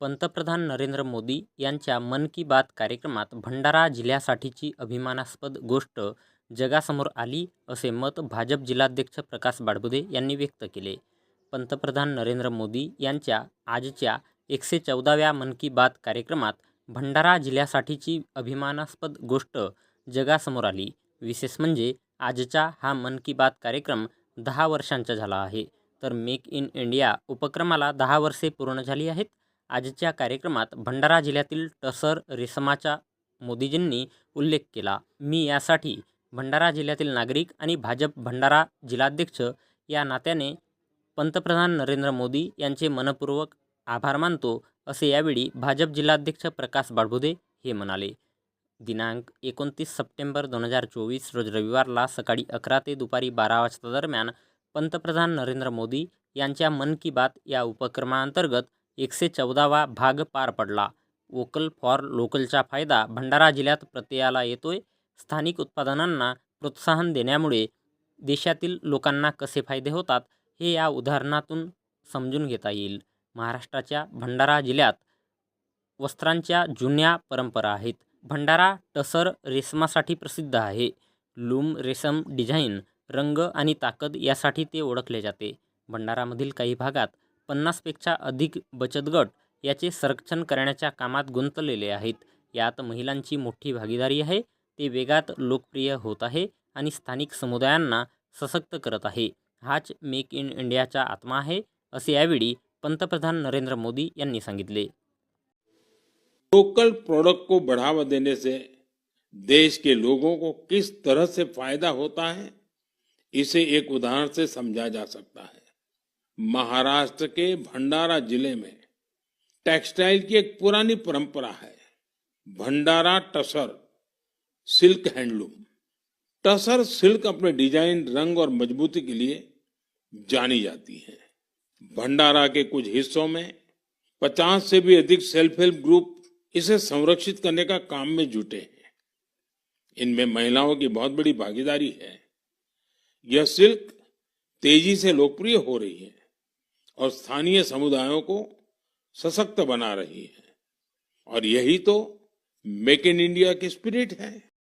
पंतप्रधान नरेंद्र मोदी यांच्या मन की बात कार्यक्रमात भंडारा जिल्ह्यासाठीची अभिमानास्पद गोष्ट जगासमोर आली असे मत भाजप जिल्हाध्यक्ष प्रकाश बाडबुदे यांनी व्यक्त केले. पंतप्रधान नरेंद्र मोदी यांच्या आजच्या एकशे चौदाव्या मन की बात कार्यक्रमात भंडारा जिल्ह्यासाठीची अभिमानास्पद गोष्ट जगासमोर आली. विशेष म्हणजे आजचा हा मन की बात कार्यक्रम दहा वर्षांचा झाला आहे. तर मेक इन इंडिया उपक्रमाला दहा वर्षे पूर्ण झाली आहेत. आजच्या कार्यक्रमात भंडारा जिल्ह्यातील टसर रेसमाचा मोदीजींनी उल्लेख केला. मी यासाठी भंडारा जिल्ह्यातील नागरिक आणि भाजप भंडारा जिल्हाध्यक्ष या नात्याने पंतप्रधान नरेंद्र मोदी यांचे मनपूर्वक आभार मानतो असे यावेळी भाजप जिल्हाध्यक्ष प्रकाश बाळबुदे हे म्हणाले. दिनांक एकोणतीस सप्टेंबर दोन हजार चोवीस रोज रविवारला सकाळी अकरा ते दुपारी बारा वाजता दरम्यान पंतप्रधान नरेंद्र मोदी यांच्या मन की बात या उपक्रमाअंतर्गत एकशे चौदावा भाग पार पडला. वोकल फॉर लोकलचा फायदा भंडारा जिल्ह्यात प्रत्ययाला येतोय. स्थानिक उत्पादनांना प्रोत्साहन देण्यामुळे देशातील लोकांना कसे फायदे होतात हे या उदाहरणातून समजून घेता येईल. महाराष्ट्राच्या भंडारा जिल्ह्यात वस्त्रांच्या जुन्या परंपरा आहेत. भंडारा टसर रेशमासाठी प्रसिद्ध आहे. लूम रेशम डिझाईन रंग आणि ताकद यासाठी ते ओळखले जाते. भंडारामधील काही भागात पन्नासपेक्षा अधिक बचत गट याचे संरक्षण करण्याच्या कामात गुंतलेले आहेत. यात महिलांची मोठी भागीदारी आहे, ते वेगात लोकप्रिय होत आहे आणि स्थानिक समुदायांना सशक्त करत आहे. हाच मेक इन इंडियाचा आत्मा आहे, असे यावेळी पंतप्रधान नरेंद्र मोदी यांनी सांगितले. लोकल प्रोडक्ट को बढ़ावा देने से देश के लोगों को किस तरह से फ़ायदा होता है, इसे एक उदाहरण से समझा जा सकता है। महाराष्ट्र के भंडारा ज़िले में। टेक्सटाइल की एक पुरानी परंपरा है। Bhandara tussar, silk handloom. Tussar, silk अपने डिज़ाइन, रंग और मजबूती के लिए जानी जाती है। भंडारा के कुछ हिस्सों में 50 से भी अधिक सेल्फ हेल्प ग्रुप इसे संरक्षित करने का काम में जुटे हैं। इनमें महिलाओं की बहुत बड़ी भागीदारी है। यह सिल्क तेज़ी से लोकप्रिय हो रही है। और स्थानीय समुदायों को सशक्त बना रही है। और यही तो मेक इन इंडिया की स्पिरिट है।